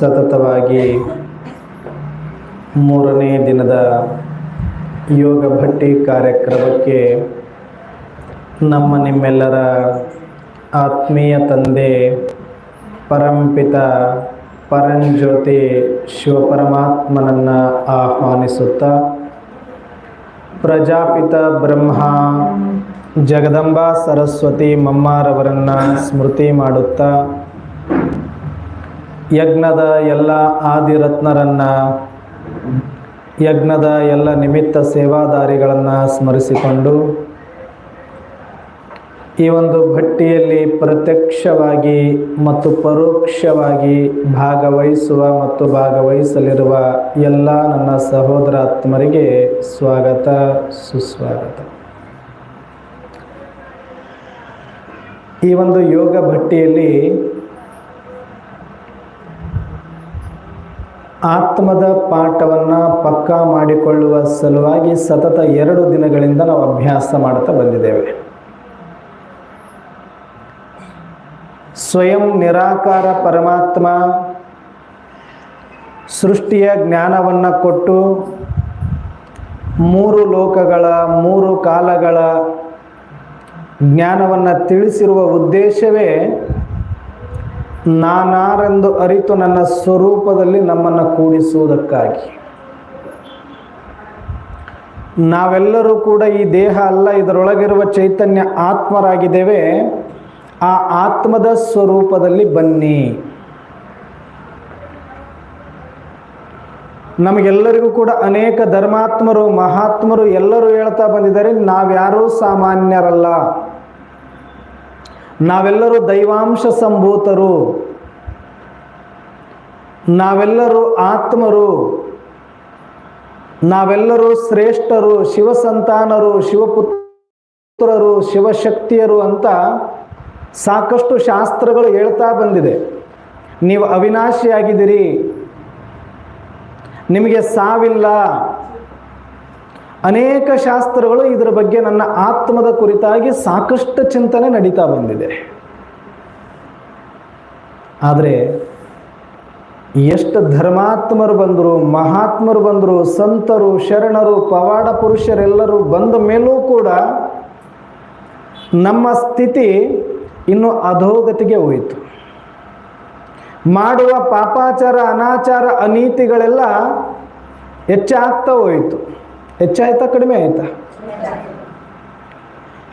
ಸತತವಾಗಿ ಮೂರನೇ ದಿನದ ಯೋಗ ಭಟ್ಟಿ ಕಾರ್ಯಕ್ರಮಕ್ಕೆ ನಮ್ಮ ನಿಮ್ಮೆಲ್ಲರ ಆತ್ಮೀಯ ತಂದೆ, ಪರಂಪಿತ ಪರಂಜ್ಯೋತಿ ಶಿವಪರಮಾತ್ಮನನ್ನು ಆಹ್ವಾನಿಸುತ್ತಾ ಪ್ರಜಾಪಿತ ಬ್ರಹ್ಮ ಜಗದಂಬಾ ಸರಸ್ವತಿ ಮಮ್ಮಾರವರನ್ನು ಸ್ಮೃತಿ ಮಾಡುತ್ತಾ ಯಜ್ಞದ ಎಲ್ಲ ಆದಿರತ್ನರನ್ನು, ಯಜ್ಞದ ಎಲ್ಲ ನಿಮಿತ್ತ ಸೇವಾದಾರಿಗಳನ್ನು ಸ್ಮರಿಸಿಕೊಂಡು, ಈ ಒಂದು ಭಟ್ಟಿಯಲ್ಲಿ ಪ್ರತ್ಯಕ್ಷವಾಗಿ ಮತ್ತು ಪರೋಕ್ಷವಾಗಿ ಭಾಗವಹಿಸುವ ಮತ್ತು ಭಾಗವಹಿಸಲಿರುವ ಎಲ್ಲ ನನ್ನ ಸಹೋದರಾತ್ಮರಿಗೆ ಸ್ವಾಗತ, ಸುಸ್ವಾಗತ. ಈ ಒಂದು ಯೋಗ ಭಟ್ಟಿಯಲ್ಲಿ ಆತ್ಮದ ಪಾಠವನ್ನು ಪಕ್ಕಾ ಮಾಡಿಕೊಳ್ಳುವ ಸಲುವಾಗಿ ಸತತ ಎರಡು ದಿನಗಳಿಂದ ನಾವು ಅಭ್ಯಾಸ ಮಾಡುತ್ತಾ ಬಂದಿದ್ದೇವೆ. ಸ್ವಯಂ ನಿರಾಕಾರ ಪರಮಾತ್ಮ ಸೃಷ್ಟಿಯ ಜ್ಞಾನವನ್ನು ಕೊಟ್ಟು ಮೂರು ಲೋಕಗಳ, ಮೂರು ಕಾಲಗಳ ಜ್ಞಾನವನ್ನು ತಿಳಿಸಿರುವ ಉದ್ದೇಶವೇ ನಾನಾರೆಂದು ಅರಿತು ನನ್ನ ಸ್ವರೂಪದಲ್ಲಿ ನಮ್ಮನ್ನು ಕೂಡಿಸುವುದಕ್ಕಾಗಿ. ನಾವೆಲ್ಲರೂ ಕೂಡ ಈ ದೇಹ ಅಲ್ಲ, ಇದರೊಳಗಿರುವ ಚೈತನ್ಯ ಆತ್ಮರಾಗಿದ್ದೇವೆ. ಆ ಆತ್ಮದ ಸ್ವರೂಪದಲ್ಲಿ ಬನ್ನಿ. ನಮಗೆಲ್ಲರಿಗೂ ಕೂಡ ಅನೇಕ ಧರ್ಮಾತ್ಮರು, ಮಹಾತ್ಮರು ಎಲ್ಲರೂ ಹೇಳ್ತಾ ಬಂದಿದ್ದಾರೆ, ನಾವ್ಯಾರೂ ಸಾಮಾನ್ಯರಲ್ಲ. ನಾವೆಲ್ಲರೂ ದೈವಾಂಶ ಸಂಭೂತರು. ನಾವೆಲ್ಲರೂ ಆತ್ಮರು. ನಾವೆಲ್ಲರೂ ಶ್ರೇಷ್ಠರು, ಶಿವಸಂತಾನರು, ಶಿವಪುತ್ರರು, ಶಿವಶಕ್ತಿಯರು ಅಂತ ಸಾಕಷ್ಟು ಶಾಸ್ತ್ರಗಳು ಹೇಳ್ತಾ ಬಂದಿದೆ. ನೀವು ಅವಿನಾಶಿಯಾಗಿದ್ದೀರಿ. ನಿಮಗೆ ಸಾವಿಲ್ಲ. ಅನೇಕ ಶಾಸ್ತ್ರಗಳು ಇದರ ಬಗ್ಗೆ ನನ್ನ ಆತ್ಮದ ಕುರಿತಾಗಿ ಸಾಕಷ್ಟು ಚಿಂತನೆ ನಡೀತಾ ಬಂದಿದೆ. ಆದರೆ ಎಷ್ಟು ಧರ್ಮಾತ್ಮರು ಬಂದರು, ಮಹಾತ್ಮರು ಬಂದರು, ಸಂತರು, ಶರಣರು, ಪವಾಡ ಪುರುಷರೆಲ್ಲರೂ ಬಂದ ಮೇಲೂ ಕೂಡ ನಮ್ಮ ಸ್ಥಿತಿ ಇನ್ನು ಅಧೋಗತಿಗೆ ಹೋಯಿತು. ಮಾಡುವ ಪಾಪಾಚಾರ, ಅನಾಚಾರ, ಅನೀತಿಗಳೆಲ್ಲ ಹೆಚ್ಚಾಗ್ತಾ ಹೋಯಿತು. ಹೆಚ್ಚಾಯ್ತಾ, ಕಡಿಮೆ ಆಯ್ತಾ?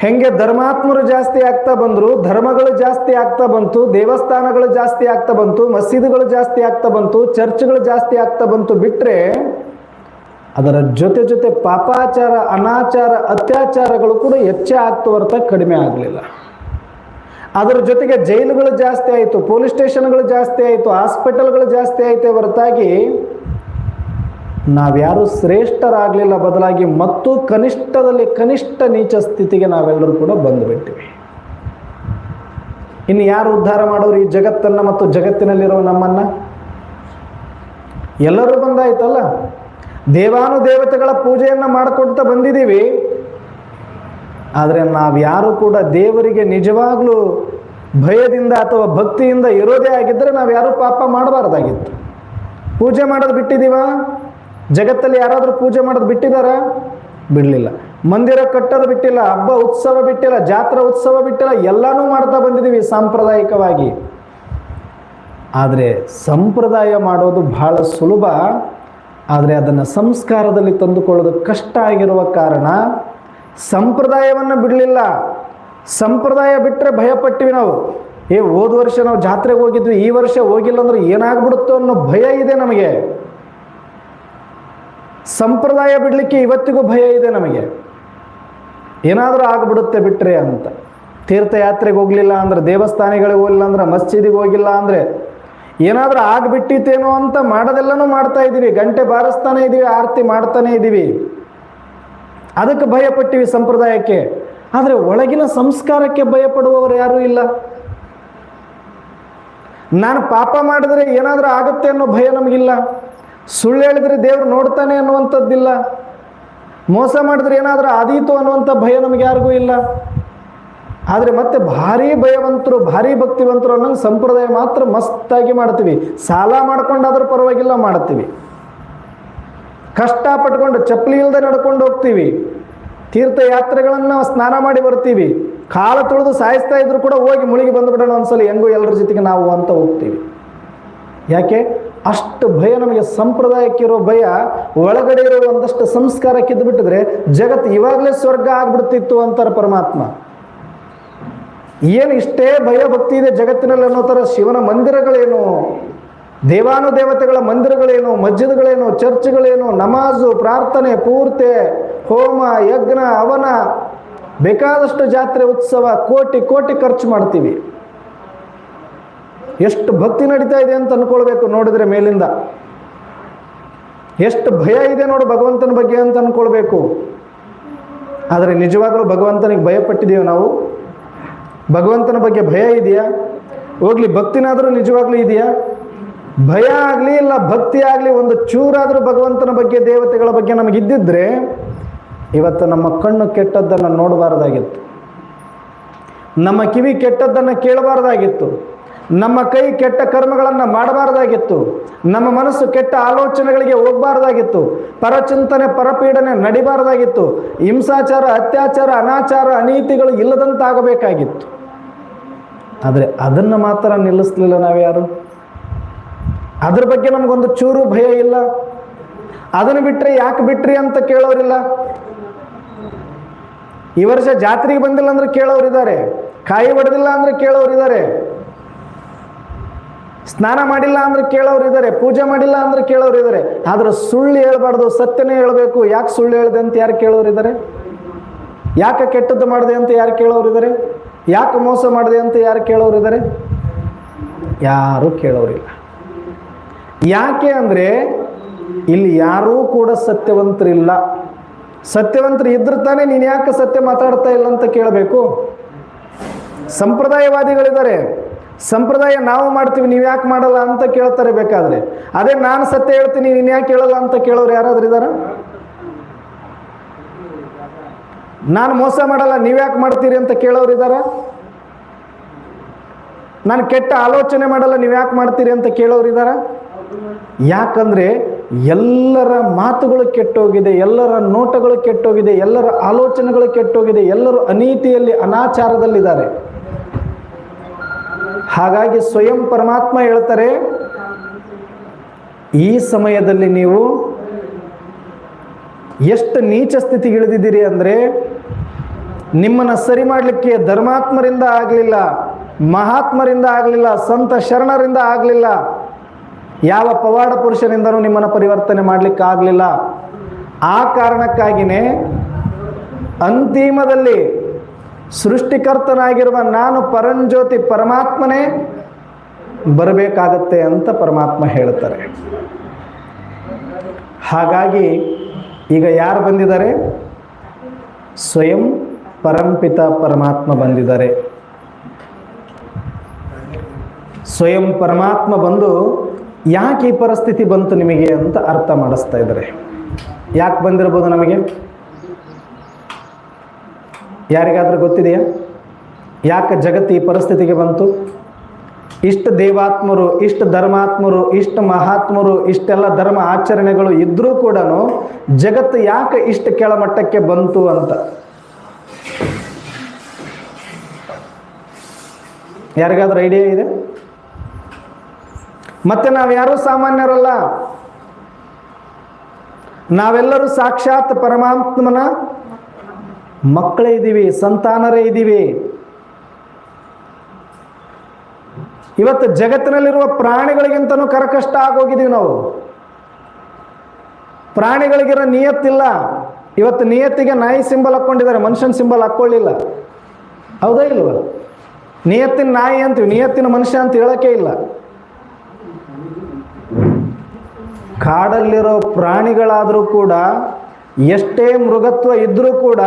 ಹೆಂಗೆ ಧರ್ಮಾತ್ಮರು ಜಾಸ್ತಿ ಆಗ್ತಾ ಬಂದರು, ಧರ್ಮಗಳು ಜಾಸ್ತಿ ಆಗ್ತಾ ಬಂತು, ದೇವಸ್ಥಾನಗಳು ಜಾಸ್ತಿ ಆಗ್ತಾ ಬಂತು, ಮಸೀದಿಗಳು ಜಾಸ್ತಿ ಆಗ್ತಾ ಬಂತು, ಚರ್ಚ್ಗಳು ಜಾಸ್ತಿ ಆಗ್ತಾ ಬಂತು ಬಿಟ್ಟರೆ ಅದರ ಜೊತೆ ಜೊತೆ ಪಾಪಾಚಾರ, ಅನಾಚಾರ, ಅತ್ಯಾಚಾರಗಳು ಕೂಡ ಹೆಚ್ಚೇ ಆಗ್ತಾ ಕಡಿಮೆ ಆಗಲಿಲ್ಲ. ಅದರ ಜೊತೆಗೆ ಜೈಲುಗಳು ಜಾಸ್ತಿ ಆಯಿತು, ಪೊಲೀಸ್ ಸ್ಟೇಷನ್ಗಳು ಜಾಸ್ತಿ ಆಯಿತು, ಹಾಸ್ಪಿಟಲ್ಗಳು ಜಾಸ್ತಿ ಆಯಿತು ಹೊರತಾಗಿ ನಾವ್ಯಾರು ಶ್ರೇಷ್ಠರಾಗಲಿಲ್ಲ ಬದಲಾಗಿ ಮತ್ತು ಕನಿಷ್ಠದಲ್ಲಿ ಕನಿಷ್ಠ ನೀಚ ಸ್ಥಿತಿಗೆ ನಾವೆಲ್ಲರೂ ಕೂಡ ಬಂದುಬಿಟ್ಟಿವಿ. ಇನ್ನು ಯಾರು ಉದ್ಧಾರ ಮಾಡೋರು ಈ ಜಗತ್ತನ್ನು ಮತ್ತು ಜಗತ್ತಿನಲ್ಲಿರೋ ನಮ್ಮನ್ನು? ಎಲ್ಲರೂ ಬಂದಾಯ್ತಲ್ಲ? ದೇವಾನುದೇವತೆಗಳ ಪೂಜೆಯನ್ನು ಮಾಡಿಕೊಡ್ತಾ ಬಂದಿದ್ದೀವಿ. ಆದರೆ ನಾವ್ಯಾರು ಕೂಡ ದೇವರಿಗೆ ನಿಜವಾಗ್ಲೂ ಭಯದಿಂದ ಅಥವಾ ಭಕ್ತಿಯಿಂದ ಇರೋದೇ ಆಗಿದ್ದರೆ ನಾವು ಯಾರೂ ಪಾಪ ಮಾಡಬಾರ್ದಾಗಿತ್ತು. ಪೂಜೆ ಮಾಡೋದು ಬಿಟ್ಟಿದ್ದೀವ? ಜಗತ್ತಲ್ಲಿ ಯಾರಾದರೂ ಪೂಜೆ ಮಾಡೋದು ಬಿಟ್ಟಿದ್ದಾರೆ ಬಿಡಲಿಲ್ಲ. ಮಂದಿರ ಕಟ್ಟೋದು ಬಿಟ್ಟಿಲ್ಲ, ಹಬ್ಬ ಉತ್ಸವ ಬಿಟ್ಟಿಲ್ಲ, ಜಾತ್ರಾ ಉತ್ಸವ ಬಿಟ್ಟಿಲ್ಲ, ಎಲ್ಲನೂ ಮಾಡ್ತಾ ಬಂದಿದ್ದೀವಿ ಸಾಂಪ್ರದಾಯಿಕವಾಗಿ. ಆದರೆ ಸಂಪ್ರದಾಯ ಮಾಡೋದು ಬಹಳ ಸುಲಭ. ಆದರೆ ಅದನ್ನು ಸಂಸ್ಕಾರದಲ್ಲಿ ತಂದುಕೊಳ್ಳೋದು ಕಷ್ಟ ಆಗಿರುವ ಕಾರಣ ಸಂಪ್ರದಾಯವನ್ನು ಬಿಡಲಿಲ್ಲ. ಸಂಪ್ರದಾಯ ಬಿಟ್ಟರೆ ಭಯಪಟ್ಟಿವಿ ನಾವು. ಏ ಹೋದ ವರ್ಷ ನಾವು ಜಾತ್ರೆಗೆ ಹೋಗಿದ್ವಿ, ಈ ವರ್ಷ ಹೋಗಿಲ್ಲ ಅಂದ್ರೆ ಏನಾಗ್ಬಿಡುತ್ತೋ ಅನ್ನೋ ಭಯ ಇದೆ ನಮಗೆ. ಸಂಪ್ರದಾಯ ಬಿಡಲಿಕ್ಕೆ ಇವತ್ತಿಗೂ ಭಯ ಇದೆ ನಮಗೆ. ಏನಾದರೂ ಆಗಿಬಿಡುತ್ತೆ ಬಿಟ್ಟರೆ ಅಂತ. ತೀರ್ಥಯಾತ್ರೆಗೆ ಹೋಗಲಿಲ್ಲ ಅಂದ್ರೆ, ದೇವಸ್ಥಾನಗಳಿಗೆ ಹೋಗಲಿಲ್ಲ ಅಂದ್ರೆ, ಮಸ್ಜಿದಿಗೆ ಹೋಗಿಲ್ಲ ಅಂದರೆ, ಏನಾದರೂ ಆಗಿಬಿಟ್ಟಿತ್ತೇನೋ ಅಂತ ಮಾಡೋದೆಲ್ಲನೂ ಮಾಡ್ತಾ ಇದ್ದೀವಿ. ಗಂಟೆ ಬಾರಿಸ್ತಾನೆ ಇದ್ದೀವಿ, ಆರತಿ ಮಾಡ್ತಾನೆ ಇದ್ದೀವಿ. ಅದಕ್ಕೆ ಭಯಪಟ್ಟಿವಿ ಸಂಪ್ರದಾಯಕ್ಕೆ. ಆದರೆ ಒಳಗಿನ ಸಂಸ್ಕಾರಕ್ಕೆ ಭಯಪಡುವವರು ಯಾರೂ ಇಲ್ಲ. ನಾನು ಪಾಪ ಮಾಡಿದ್ರೆ ಏನಾದರೂ ಆಗುತ್ತೆ ಅನ್ನೋ ಭಯ ನಮಗಿಲ್ಲ. ಸುಳ್ಳು ಹೇಳಿದ್ರೆ ದೇವ್ರು ನೋಡ್ತಾನೆ ಅನ್ನುವಂಥದ್ದಿಲ್ಲ. ಮೋಸ ಮಾಡಿದ್ರೆ ಏನಾದರೂ ಆದೀತು ಅನ್ನುವಂಥ ಭಯ ನಮಗೆ ಯಾರಿಗೂ ಇಲ್ಲ. ಆದರೆ ಮತ್ತೆ ಭಾರಿ ಭಯವಂತರು, ಭಾರಿ ಭಕ್ತಿವಂತರು ಅನ್ನೋಂಗೆ ಸಂಪ್ರದಾಯ ಮಾತ್ರ ಮಸ್ತಾಗಿ ಮಾಡ್ತೀವಿ. ಸಾಲ ಮಾಡ್ಕೊಂಡಾದ್ರೂ ಪರವಾಗಿಲ್ಲ ಮಾಡ್ತೀವಿ. ಕಷ್ಟ ಪಟ್ಕೊಂಡು ಚಪ್ಪಲಿ ಇಲ್ಲದೆ ನಡ್ಕೊಂಡು ಹೋಗ್ತೀವಿ. ತೀರ್ಥಯಾತ್ರೆಗಳನ್ನು ಸ್ನಾನ ಮಾಡಿ ಬರ್ತೀವಿ. ಕಾಲ ತೊಳೆದು ಸಾಯಿಸ್ತಾ ಇದ್ರು ಕೂಡ ಹೋಗಿ ಮುಳುಗಿ ಬಂದುಬಿಡೋಣ ಒಂದ್ಸಲ, ಹೆಂಗೂ ಎಲ್ಲರ ಜೊತೆಗೆ ನಾವು ಅಂತ ಹೋಗ್ತೀವಿ. ಯಾಕೆ? ಅಷ್ಟು ಭಯ ನಮಗೆ ಸಂಪ್ರದಾಯಕ್ಕಿರೋ ಭಯ, ಒಳಗಡೆ ಇರೋ ಒಂದಷ್ಟು ಸಂಸ್ಕಾರಕ್ಕಿದ್ದು ಬಿಟ್ಟಿದ್ರೆ ಜಗತ್ತು ಇವಾಗಲೇ ಸ್ವರ್ಗ ಆಗ್ಬಿಡ್ತಿತ್ತು ಅಂತಾರೆ ಪರಮಾತ್ಮ. ಏನು ಇಷ್ಟೇ ಭಯ ಭಕ್ತಿ ಇದೆ ಜಗತ್ತಿನಲ್ಲಿ ಅನ್ನೋ ಥರ ಶಿವನ ಮಂದಿರಗಳೇನು, ದೇವಾನುದೇವತೆಗಳ ಮಂದಿರಗಳೇನು, ಮಸ್ಜಿದ್ಗಳೇನು, ಚರ್ಚ್ಗಳೇನು, ನಮಾಜು, ಪ್ರಾರ್ಥನೆ, ಪೂರ್ತೆ, ಹೋಮ, ಯಜ್ಞ ಅವನ ಬೇಕಾದಷ್ಟು ಜಾತ್ರೆ, ಉತ್ಸವ, ಕೋಟಿ ಕೋಟಿ ಖರ್ಚು ಮಾಡ್ತೀವಿ. ಎಷ್ಟು ಭಕ್ತಿ ನಡೀತಾ ಇದೆ ಅಂತ ಅನ್ಕೊಳ್ಬೇಕು ನೋಡಿದ್ರೆ ಮೇಲಿಂದ. ಎಷ್ಟು ಭಯ ಇದೆ ನೋಡು ಭಗವಂತನ ಬಗ್ಗೆ ಅಂತ ಅನ್ಕೊಳ್ಬೇಕು. ಆದರೆ ನಿಜವಾಗಲೂ ಭಗವಂತನಿಗೆ ಭಯಪಟ್ಟಿದ್ದೀವಿ ನಾವು? ಭಗವಂತನ ಬಗ್ಗೆ ಭಯ ಇದೆಯಾ? ಹೋಗ್ಲಿ, ಭಕ್ತಿನಾದರೂ ನಿಜವಾಗ್ಲೂ ಇದೆಯಾ? ಭಯ ಆಗಲಿ ಇಲ್ಲ, ಭಕ್ತಿ ಆಗಲಿ ಒಂದು ಚೂರಾದರೂ ಭಗವಂತನ ಬಗ್ಗೆ, ದೇವತೆಗಳ ಬಗ್ಗೆ ನಮಗಿದ್ದಿದ್ರೆ ಇವತ್ತು ನಮ್ಮ ಕಣ್ಣು ಕೆಟ್ಟದ್ದನ್ನು ನೋಡಬಾರ್ದಾಗಿತ್ತು. ನಮ್ಮ ಕಿವಿ ಕೆಟ್ಟದ್ದನ್ನು ಕೇಳಬಾರ್ದಾಗಿತ್ತು. ನಮ್ಮ ಕೈ ಕೆಟ್ಟ ಕರ್ಮಗಳನ್ನು ಮಾಡಬಾರ್ದಾಗಿತ್ತು. ನಮ್ಮ ಮನಸ್ಸು ಕೆಟ್ಟ ಆಲೋಚನೆಗಳಿಗೆ ಹೋಗಬಾರ್ದಾಗಿತ್ತು. ಪರಚಿಂತನೆ, ಪರಪೀಡನೆ ನಡಿಬಾರ್ದಾಗಿತ್ತು. ಹಿಂಸಾಚಾರ, ಅತ್ಯಾಚಾರ, ಅನಾಚಾರ, ಅನೀತಿಗಳು ಇಲ್ಲದಂತಾಗಬೇಕಾಗಿತ್ತು. ಆದರೆ ಅದನ್ನು ಮಾತ್ರ ನಿಲ್ಲಿಸ್ಲಿಲ್ಲ ನಾವ್ಯಾರು? ಅದ್ರ ಬಗ್ಗೆ ನಮಗೊಂದು ಚೂರು ಭಯ ಇಲ್ಲ. ಅದನ್ನು ಬಿಟ್ಟರೆ ಯಾಕೆ ಬಿಟ್ರಿ ಅಂತ ಕೇಳೋರಿಲ್ಲ. ಈ ವರ್ಷ ಜಾತ್ರೆಗೆ ಬಂದಿಲ್ಲ ಅಂದ್ರೆ ಕೇಳೋರಿದ್ದಾರೆ. ಕಾಯಿ ಹೊಡೆದಿಲ್ಲ ಅಂದ್ರೆ ಕೇಳೋರಿದ್ದಾರೆ. ಸ್ನಾನ ಮಾಡಿಲ್ಲ ಅಂದ್ರೆ ಕೇಳೋರು ಇದ್ದಾರೆ ಪೂಜೆ ಮಾಡಿಲ್ಲ ಅಂದ್ರೆ ಕೇಳೋರು ಇದ್ದಾರೆ ಆದ್ರೆ ಸುಳ್ಳು ಹೇಳ್ಬಾರ್ದು, ಸತ್ಯನೇ ಹೇಳಬೇಕು. ಯಾಕೆ ಸುಳ್ಳು ಹೇಳಿದೆ ಅಂತ ಯಾರು ಕೇಳೋರು ಇದ್ದಾರೆ ಯಾಕೆ ಕೆಟ್ಟದ್ದು ಮಾಡಿದೆ ಅಂತ ಯಾರು ಕೇಳೋರು ಇದ್ದಾರೆ ಯಾಕೆ ಮೋಸ ಮಾಡಿದೆ ಅಂತ ಯಾರು ಕೇಳೋರು ಇದ್ದಾರೆ ಯಾರು ಕೇಳೋರಿಲ್ಲ ಯಾಕೆ ಅಂದರೆ ಇಲ್ಲಿ ಯಾರೂ ಕೂಡ ಸತ್ಯವಂತರಿಲ್ಲ. ಸತ್ಯವಂತರು ಇದ್ರೆ ತಾನೇ ನೀನು ಯಾಕೆ ಸತ್ಯ ಮಾತಾಡ್ತಾ ಇಲ್ಲ ಅಂತ ಕೇಳಬೇಕು? ಸಂಪ್ರದಾಯವಾದಿಗಳಿದ್ದಾರೆ ಸಂಪ್ರದಾಯ ನಾವು ಮಾಡ್ತೀವಿ, ನೀವು ಯಾಕೆ ಮಾಡಲ್ಲ ಅಂತ ಕೇಳ್ತಾರೆ ಬೇಕಾದ್ರೆ. ಅದೇ ನಾನು ಸತ್ಯ ಹೇಳ್ತೀನಿ, ನೀನು ಯಾಕೆ ಕೇಳಲ್ಲ ಅಂತ ಕೇಳೋರು ಯಾರಾದ್ರೂ ಇದ್ದಾರ ನಾನು ಮೋಸ ಮಾಡಲ್ಲ, ನೀವು ಯಾಕೆ ಮಾಡ್ತೀರಿ ಅಂತ ಕೇಳೋರು ಇದ್ದಾರ ನಾನು ಕೆಟ್ಟ ಆಲೋಚನೆ ಮಾಡಲ್ಲ, ನೀವು ಯಾಕೆ ಮಾಡ್ತೀರಿ ಅಂತ ಕೇಳೋರು ಇದ್ದಾರ ಯಾಕಂದ್ರೆ ಎಲ್ಲರ ಮಾತುಗಳು ಕೆಟ್ಟೋಗಿದೆ, ಎಲ್ಲರ ನೋಟಗಳು ಕೆಟ್ಟೋಗಿದೆ, ಎಲ್ಲರ ಆಲೋಚನೆಗಳು ಕೆಟ್ಟೋಗಿದೆ, ಎಲ್ಲರೂ ಅನೀತಿಯಲ್ಲಿ, ಅನಾಚಾರದಲ್ಲಿದ್ದಾರೆ. ಹಾಗಾಗಿ ಸ್ವಯಂ ಪರಮಾತ್ಮ ಹೇಳ್ತಾರೆ, ಈ ಸಮಯದಲ್ಲಿ ನೀವು ಎಷ್ಟು ನೀಚ ಸ್ಥಿತಿ ಇಳಿದಿದ್ದೀರಿ ಅಂದರೆ ನಿಮ್ಮನ್ನು ಸರಿ ಮಾಡಲಿಕ್ಕೆ ಧರ್ಮಾತ್ಮರಿಂದ ಆಗಲಿಲ್ಲ, ಮಹಾತ್ಮರಿಂದ ಆಗಲಿಲ್ಲ, ಸಂತ ಶರಣರಿಂದ ಆಗಲಿಲ್ಲ, ಯಾವ ಪವಾಡ ಪುರುಷನಿಂದನೂ ನಿಮ್ಮನ್ನು ಪರಿವರ್ತನೆ ಮಾಡಲಿಕ್ಕೆ ಆಗಲಿಲ್ಲ. ಆ ಕಾರಣಕ್ಕಾಗಿಯೇ ಅಂತಿಮದಲ್ಲಿ ಸೃಷ್ಟಿಕರ್ತನಾಗಿರುವ ನಾನು ಪರಂಜ್ಯೋತಿ ಪರಮಾತ್ಮನೇ, ಬರಬೇಕಾಗತ್ತೆ ಅಂತ ಪರಮಾತ್ಮ ಹೇಳ್ತಾರೆ. ಹಾಗಾಗಿ ಈಗ ಯಾರು ಬಂದಿದ್ದಾರೆ? ಸ್ವಯಂ ಪರಂಪಿತ ಪರಮಾತ್ಮ ಬಂದಿದ್ದಾರೆ. ಸ್ವಯಂ ಪರಮಾತ್ಮ ಬಂದು ಯಾಕೆ ಈ ಪರಿಸ್ಥಿತಿ ಬಂತು ನಿಮಗೆ ಅಂತ ಅರ್ಥ ಮಾಡಿಸ್ತಾ ಇದ್ದಾರೆ. ಯಾಕೆ ಬಂದಿರ್ಬೋದು ನಮಗೆ? ಯಾರಿಗಾದ್ರೂ ಗೊತ್ತಿದೆಯಾ? ಯಾಕೆ ಜಗತ್ತು ಈ ಪರಿಸ್ಥಿತಿಗೆ ಬಂತು? ಇಷ್ಟು ದೇವಾತ್ಮರು, ಇಷ್ಟು ಧರ್ಮಾತ್ಮರು, ಇಷ್ಟು ಮಹಾತ್ಮರು, ಇಷ್ಟೆಲ್ಲ ಧರ್ಮ ಆಚರಣೆಗಳು ಇದ್ರೂ ಕೂಡ ಜಗತ್ತು ಯಾಕೆ ಇಷ್ಟು ಕೆಳಮಟ್ಟಕ್ಕೆ ಬಂತು ಅಂತ? ಯಾರಿಗಾದ್ರೂ ಐಡಿಯಾ ಇದೆ? ಮತ್ತೆ ನಾವ್ಯಾರೂ ಸಾಮಾನ್ಯರಲ್ಲ. ನಾವೆಲ್ಲರೂ ಸಾಕ್ಷಾತ್ ಪರಮಾತ್ಮನ ಮಕ್ಕಳೇ ಇದ್ದೀವಿ, ಸಂತಾನರೇ ಇದ್ದೀವಿ. ಇವತ್ತು ಜಗತ್ತಿನಲ್ಲಿರುವ ಪ್ರಾಣಿಗಳಿಗಿಂತನೂ ಕರಕಷ್ಟ ಆಗೋಗಿದ್ದೀವಿ ನಾವು. ಪ್ರಾಣಿಗಳಿಗಿರೋ ನಿಯತ್ತಿಲ್ಲ. ಇವತ್ತು ನಿಯತ್ತಿಗೆ ನಾಯಿ ಸಿಂಬಲ್ ಹಾಕ್ಕೊಂಡಿದ್ದಾರೆ, ಮನುಷ್ಯನ ಸಿಂಬಲ್ ಹಾಕ್ಕೊಳ್ಳಿಲ್ಲ. ಹೌದಾ ಇಲ್ವ? ನಿಯತ್ತಿನ ನಾಯಿ ಅಂತೀವಿ, ನಿಯತ್ತಿನ ಮನುಷ್ಯ ಅಂತ ಹೇಳೋಕ್ಕೆ ಇಲ್ಲ. ಕಾಡಲ್ಲಿರೋ ಪ್ರಾಣಿಗಳಾದರೂ ಕೂಡ ಎಷ್ಟೇ ಮೃಗತ್ವ ಇದ್ದರೂ ಕೂಡ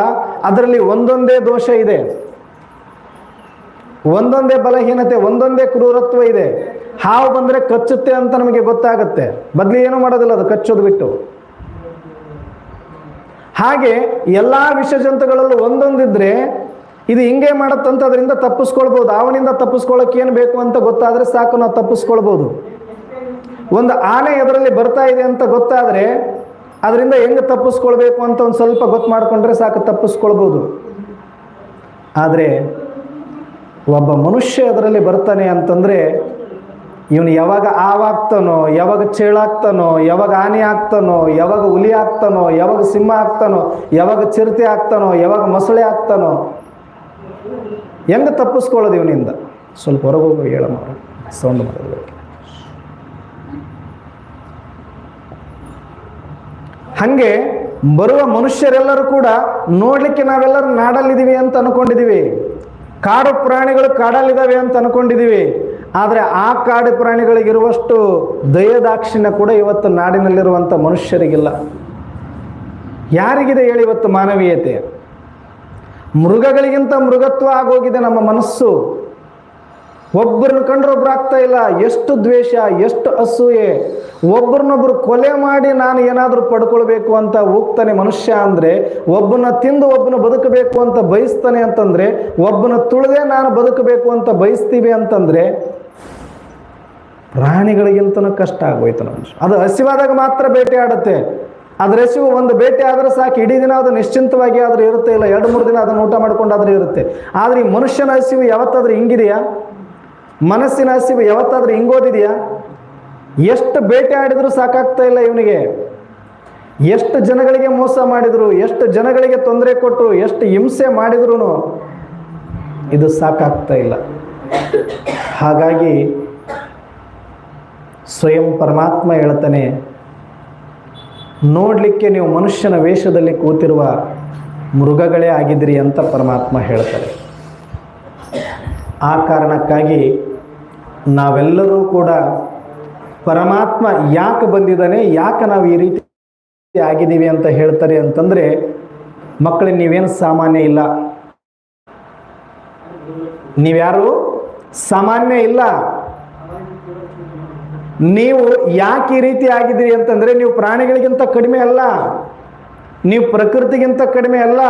ಅದರಲ್ಲಿ ಒಂದೊಂದೇ ದೋಷ ಇದೆ. ಒಂದೊಂದೇ ಬಲಹೀನತೆ, ಒಂದೊಂದೇ ಕ್ರೂರತ್ವ ಇದೆ. ಹಾವು ಬಂದರೆ ಕಚ್ಚುತ್ತೆ ಅಂತ ನಮಗೆ ಗೊತ್ತಾಗುತ್ತೆ. ಬದಲಿ ಏನು ಮಾಡೋದಿಲ್ಲ ಅದು, ಕಚ್ಚೋದು ಬಿಟ್ಟು. ಹಾಗೆ ಎಲ್ಲ ವಿಷಜಂತುಗಳಲ್ಲೂ ಒಂದೊಂದಿದ್ರೆ ಇದು ಹಿಂಗೆ ಮಾಡತ್ತಂತ ಅದರಿಂದ ತಪ್ಪಿಸ್ಕೊಳ್ಬೋದು. ಅವನಿಂದ ತಪ್ಪಿಸ್ಕೊಳ್ಳೋಕೆ ಏನು ಬೇಕು ಅಂತ ಗೊತ್ತಾದ್ರೆ ಸಾಕು, ನಾವು ತಪ್ಪಿಸ್ಕೊಳ್ಬೋದು. ಒಂದು ಆನೆ ಅದರಲ್ಲಿ ಬರ್ತಾ ಇದೆ ಅಂತ ಗೊತ್ತಾದ್ರೆ ಅದರಿಂದ ಹೆಂಗೆ ತಪ್ಪಿಸ್ಕೊಳ್ಬೇಕು ಅಂತ ಒಂದು ಸ್ವಲ್ಪ ಗೊತ್ತು ಮಾಡಿಕೊಂಡ್ರೆ ಸಾಕು, ತಪ್ಪಿಸ್ಕೊಳ್ಬೋದು. ಆದರೆ ಒಬ್ಬ ಮನುಷ್ಯ ಅದರಲ್ಲಿ ಬರ್ತಾನೆ ಅಂತಂದರೆ ಇವನು ಯಾವಾಗ ಆವಾಗ್ತಾನೋ ಯಾವಾಗ ಚೇಳಾಗ್ತಾನೋ, ಯಾವಾಗ ಆನೆ ಆಗ್ತಾನೋ, ಯಾವಾಗ ಹುಲಿ ಆಗ್ತಾನೋ, ಯಾವಾಗ ಸಿಂಹ ಆಗ್ತಾನೋ, ಯಾವಾಗ ಚಿರತೆ ಆಗ್ತಾನೋ, ಯಾವಾಗ ಮೊಸಳೆ ಆಗ್ತಾನೋ, ಹೆಂಗೆ ತಪ್ಪಿಸ್ಕೊಳ್ಳೋದು ಇವನಿಂದ? ಸ್ವಲ್ಪ ಹೊರಗೋಗಿ ಹೇಳಮ್ಮ ಸೌಂಡ್ ಮಾಡಬೇಕು ಹಾಗೆ ಬರುವ ಮನುಷ್ಯರೆಲ್ಲರೂ ಕೂಡ ನೋಡಲಿಕ್ಕೆ ನಾವೆಲ್ಲರೂ ನಾಡಲ್ಲಿದ್ದೀವಿ ಅಂತ ಅನ್ಕೊಂಡಿದ್ದೀವಿ. ಕಾಡು ಪ್ರಾಣಿಗಳು ಕಾಡಲ್ಲಿದ್ದಾವೆ ಅಂತ ಅನ್ಕೊಂಡಿದ್ದೀವಿ. ಆದರೆ ಆ ಕಾಡು ಪ್ರಾಣಿಗಳಿಗಿರುವಷ್ಟು ದಯದಾಕ್ಷಿಣ್ಯ ಕೂಡ ಇವತ್ತು ನಾಡಿನಲ್ಲಿರುವಂಥ ಮನುಷ್ಯರಿಗಿಲ್ಲ. ಯಾರಿಗಿದೆ ಹೇಳಿ ಇವತ್ತು ಮಾನವೀಯತೆ? ಮೃಗಗಳಿಗಿಂತ ಮೃಗತ್ವ ಆಗೋಗಿದೆ ನಮ್ಮ ಮನಸ್ಸು. ಒಬ್ಬರನ್ನ ಕಂಡ್ರೊಬ್ರು ಆಗ್ತಾ ಇಲ್ಲ. ಎಷ್ಟು ದ್ವೇಷ, ಎಷ್ಟು ಅಸೂಯೆ. ಒಬ್ಬರನ್ನೊಬ್ರು ಕೊಲೆ ಮಾಡಿ ನಾನು ಏನಾದರೂ ಪಡ್ಕೊಳ್ಬೇಕು ಅಂತ ಹೋಗ್ತಾನೆ ಮನುಷ್ಯ ಅಂದರೆ ಒಬ್ಬನ ತಿಂದು ಒಬ್ಬನ ಬದುಕಬೇಕು ಅಂತ ಬಯಸ್ತಾನೆ ಅಂತಂದರೆ ಒಬ್ಬನ ತುಳಿದೇ ನಾನು ಬದುಕಬೇಕು ಅಂತ ಬಯಸ್ತೀವಿ ಅಂತಂದರೆ, ಪ್ರಾಣಿಗಳಿಗಿಂತನೂ ಕಷ್ಟ ಆಗೋಯ್ತು ನಮ್ಮ ಅದು ಹಸಿವಾದಾಗ ಮಾತ್ರ ಬೇಟೆ ಆಡುತ್ತೆ. ಅದ್ರ ಹಸಿವು ಒಂದು ಬೇಟೆ ಆದರೆ ಸಾಕು. ಇಡೀ ದಿನ ಅದು ನಿಶ್ಚಿಂತವಾಗಿ ಆದ್ರೆ ಇರುತ್ತೆ ಇಲ್ಲ. ಎರಡು, ಮೂರು ದಿನ ಅದನ್ನು ಊಟ ಮಾಡ್ಕೊಂಡಾದ್ರೆ ಇರುತ್ತೆ. ಆದರೆ ಈ ಮನುಷ್ಯನ ಹಸಿವು ಯಾವತ್ತಾದರೂ ಹಿಂಗಿದೆಯಾ? ಮನಸ್ಸಿನ ಹಸಿವು ಯಾವತ್ತಾದ್ರೂ ಹಿಂಗೋದಿದೆಯಾ? ಎಷ್ಟು ಬೇಟೆ ಆಡಿದ್ರು ಸಾಕಾಗ್ತಾ ಇಲ್ಲ ಇವನಿಗೆ. ಎಷ್ಟು ಜನಗಳಿಗೆ ಮೋಸ ಮಾಡಿದ್ರು, ಎಷ್ಟು ಜನಗಳಿಗೆ ತೊಂದರೆ ಕೊಟ್ಟರು ಎಷ್ಟು ಹಿಂಸೆ ಮಾಡಿದ್ರು ಇದು ಸಾಕಾಗ್ತಾ ಇಲ್ಲ. ಹಾಗಾಗಿ ಸ್ವಯಂ ಪರಮಾತ್ಮ ಹೇಳ್ತಾನೆ, ನೋಡಲಿಕ್ಕೆ ನೀವು ಮನುಷ್ಯನ ವೇಷದಲ್ಲಿ ಕೂತಿರುವ ಮೃಗಗಳೇ ಆಗಿದ್ರಿ ಅಂತ ಪರಮಾತ್ಮ ಹೇಳ್ತಾರೆ. ಆ ಕಾರಣಕ್ಕಾಗಿ ನಾವೆಲ್ಲರೂ ಕೂಡ ಪರಮಾತ್ಮ ಯಾಕೆ ಬಂದಿದ್ದಾನೆ, ಯಾಕೆ ನಾವು ಈ ರೀತಿ ಆಗಿದ್ದೀವಿ ಅಂತ ಹೇಳ್ತಾರೆ ಅಂತಂದರೆ ಮಕ್ಕಳಿಗೆ ನೀವೇನು ಸಾಮಾನ್ಯ ಇಲ್ಲ. ನೀವ್ಯಾರು? ಸಾಮಾನ್ಯ ಇಲ್ಲ. ನೀವು ಯಾಕೆ ಈ ರೀತಿ ಆಗಿದ್ದೀರಿ ಅಂತಂದರೆ, ನೀವು ಪ್ರಾಣಿಗಳಿಗಿಂತ ಕಡಿಮೆ ಅಲ್ಲ. ನೀವು ಪ್ರಕೃತಿಗಿಂತ ಕಡಿಮೆ ಅಲ್ಲ.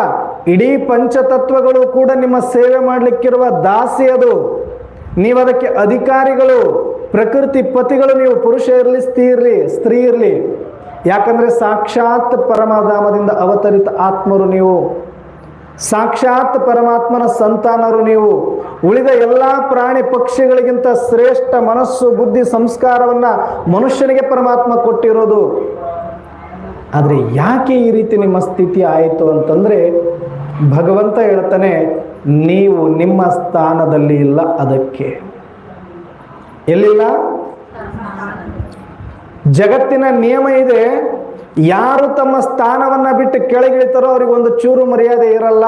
ಇಡೀ ಪಂಚತತ್ವಗಳು ಕೂಡ ನಿಮ್ಮ ಸೇವೆ ಮಾಡಲಿಕ್ಕಿರುವ ದಾಸಿ ಅದು. ನೀವು ಅದಕ್ಕೆ ಅಧಿಕಾರಿಗಳು, ಪ್ರಕೃತಿ ಪತಿಗಳು, ನೀವು ಪುರುಷ ಇರಲಿ, ಸ್ತ್ರೀ ಇರಲಿ ಸ್ತ್ರೀ ಇರಲಿ. ಯಾಕಂದರೆ ಸಾಕ್ಷಾತ್ ಪರಮಾಧಾಮದಿಂದ ಅವತರಿತ ಆತ್ಮರು ನೀವು. ಸಾಕ್ಷಾತ್ ಪರಮಾತ್ಮನ ಸಂತಾನರು ನೀವು. ಉಳಿದ ಎಲ್ಲ ಪ್ರಾಣಿ ಪಕ್ಷಿಗಳಿಗಿಂತ ಶ್ರೇಷ್ಠ ಮನಸ್ಸು, ಬುದ್ಧಿ, ಸಂಸ್ಕಾರವನ್ನ ಮನುಷ್ಯನಿಗೆ ಪರಮಾತ್ಮ ಕೊಟ್ಟಿರೋದು. ಆದರೆ ಯಾಕೆ ಈ ರೀತಿ ನಿಮ್ಮ ಸ್ಥಿತಿ ಆಯಿತು ಅಂತಂದರೆ ಭಗವಂತ ಹೇಳ್ತಾನೆ ನೀವು ನಿಮ್ಮ ಸ್ಥಾನದಲ್ಲಿ ಇಲ್ಲ ಅದಕ್ಕೆ. ಎಲ್ಲಿಲ್ಲ? ಜಗತ್ತಿನ ನಿಯಮ ಇದೆ, ಯಾರು ತಮ್ಮ ಸ್ಥಾನವನ್ನ ಬಿಟ್ಟು ಕೆಳಗಿಳಿತಾರೋ ಅವ್ರಿಗೆ ಒಂದು ಚೂರು ಮರ್ಯಾದೆ ಇರಲ್ಲ.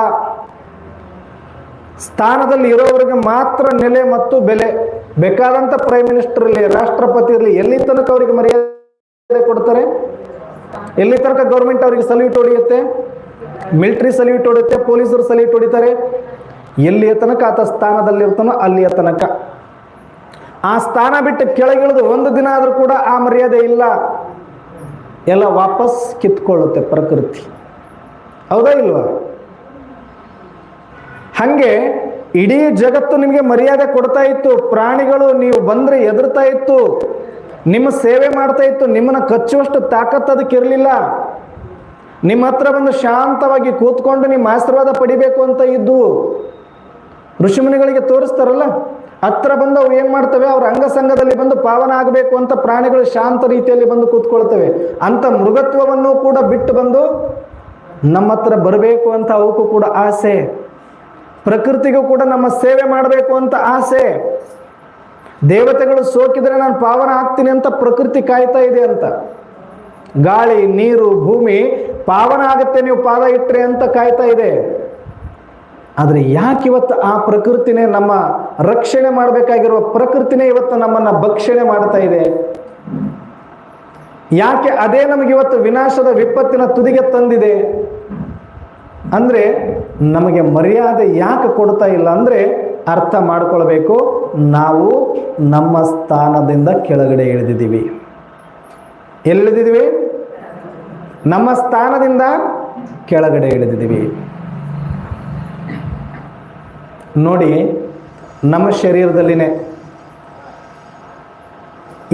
ಸ್ಥಾನದಲ್ಲಿ ಇರೋವರಿಗೆ ಮಾತ್ರ ನೆಲೆ ಮತ್ತು ಬೆಲೆ. ಬೇಕಾದಂಥ ಪ್ರೈಮ್ ಮಿನಿಸ್ಟರ್ ಇರಲಿ, ರಾಷ್ಟ್ರಪತಿ ಇರಲಿ, ಎಲ್ಲಿ ತನಕ ಅವರಿಗೆ ಮರ್ಯಾದೆ ಕೊಡ್ತಾರೆ? ಎಲ್ಲಿ ತನಕ ಗೌರ್ಮೆಂಟ್ ಅವರಿಗೆ ಸಲ್ಯೂಟ್ ಹೊಡೆಯುತ್ತೆ? ಮಿಲಿಟರಿ ಸಲ್ಯೂಟ್ ಹೊಡೆಯುತ್ತೆ ಪೊಲೀಸರು ಸಲ್ಯೂಟ್ ಹೊಡಿತಾರೆ? ಎಲ್ಲಿಯ ತನಕ ಆತ ಸ್ಥಾನದಲ್ಲಿರ್ತಾನೋ ಅಲ್ಲಿಯ ತನಕ. ಆ ಸ್ಥಾನ ಬಿಟ್ಟು ಕೆಳಗಿಳಿದು ಒಂದು ದಿನ ಆದರೂ ಕೂಡ ಆ ಮರ್ಯಾದೆ ಇಲ್ಲ. ಎಲ್ಲ ವಾಪಸ್ ಕಿತ್ಕೊಳ್ಳುತ್ತೆ ಪ್ರಕೃತಿ. ಹೌದಾ ಇಲ್ವಾ? ಹಾಗೆ ಇಡೀ ಜಗತ್ತು ನಿಮಗೆ ಮರ್ಯಾದೆ ಕೊಡ್ತಾ ಇತ್ತು, ಪ್ರಾಣಿಗಳು ನೀವು ಬಂದ್ರೆ ಎದುರ್ತಾ ಇತ್ತು, ನಿಮ್ಮ ಸೇವೆ ಮಾಡ್ತಾ ಇತ್ತು, ನಿಮ್ಮನ್ನ ಕಚ್ಚುವಷ್ಟು ತಾಕತ್ತು ಅದಕ್ಕೆ ಇರಲಿಲ್ಲ. ನಿಮ್ಮ ಹತ್ರ ಬಂದು ಶಾಂತವಾಗಿ ಕೂತ್ಕೊಂಡು ನಿಮ್ಮ ಆಶೀರ್ವಾದ ಪಡಿಬೇಕು ಅಂತ ಇದ್ದು ಋಷಿಮುನಿಗಳಿಗೆ ತೋರಿಸ್ತಾರಲ್ಲ, ಹತ್ರ ಬಂದು ಅವು ಏನು ಮಾಡ್ತವೆ? ಅವ್ರ ಅಂಗಸಂಗದಲ್ಲಿ ಬಂದು ಪಾವನ ಆಗಬೇಕು ಅಂತ ಪ್ರಾಣಿಗಳು ಶಾಂತ ರೀತಿಯಲ್ಲಿ ಬಂದು ಕೂತ್ಕೊಳ್ತವೆ. ಅಂತ ಮೃಗತ್ವವನ್ನು ಕೂಡ ಬಿಟ್ಟು ಬಂದು ನಮ್ಮ ಹತ್ರ ಬರಬೇಕು ಅಂತ ಅವಕ್ಕೂ ಕೂಡ ಆಸೆ. ಪ್ರಕೃತಿಗೂ ಕೂಡ ನಮ್ಮ ಸೇವೆ ಮಾಡಬೇಕು ಅಂತ ಆಸೆ. ದೇವತೆಗಳು ಸೋಕಿದ್ರೆ ನಾನು ಪಾವನ ಆಗ್ತೀನಿ ಅಂತ ಪ್ರಕೃತಿ ಕಾಯ್ತಾ ಇದೆ ಅಂತ. ಗಾಳಿ, ನೀರು, ಭೂಮಿ, ಪಾವನ ಆಗುತ್ತೆ ನೀವು ಪಾದ ಇಟ್ರೆ ಅಂತ ಕಾಯ್ತಾ ಇದೆ. ಆದರೆ ಯಾಕೆ ಇವತ್ತು ಆ ಪ್ರಕೃತಿನೇ ನಮ್ಮ ರಕ್ಷಣೆ ಮಾಡಬೇಕಾಗಿರುವ ಪ್ರಕೃತಿನೇ ಇವತ್ತು ನಮ್ಮನ್ನ ಭಕ್ಷಣೆ ಮಾಡ್ತಾ ಇದೆ? ಯಾಕೆ ಅದೇ ನಮಗೆ ಇವತ್ತು ವಿನಾಶದ ವಿಪತ್ತಿನ ತುದಿಗೆ ತಂದಿದೆ? ಅಂದ್ರೆ ನಮಗೆ ಮರ್ಯಾದೆ ಯಾಕೆ ಕೊಡ್ತಾ ಇಲ್ಲ ಅಂದ್ರೆ ಅರ್ಥ ಮಾಡ್ಕೊಳ್ಬೇಕು, ನಾವು ನಮ್ಮ ಸ್ಥಾನದಿಂದ ಕೆಳಗಡೆ ಇಳಿದಿದ್ದೀವಿ. ಎಲ್ಲಿದ್ದೀವಿ ನಮ್ಮ ಸ್ಥಾನದಿಂದ ಕೆಳಗಡೆ ಇಳಿದಿದ್ದೀವಿ. ನೋಡಿ, ನಮ್ಮ ಶರೀರದಲ್ಲಿನೇ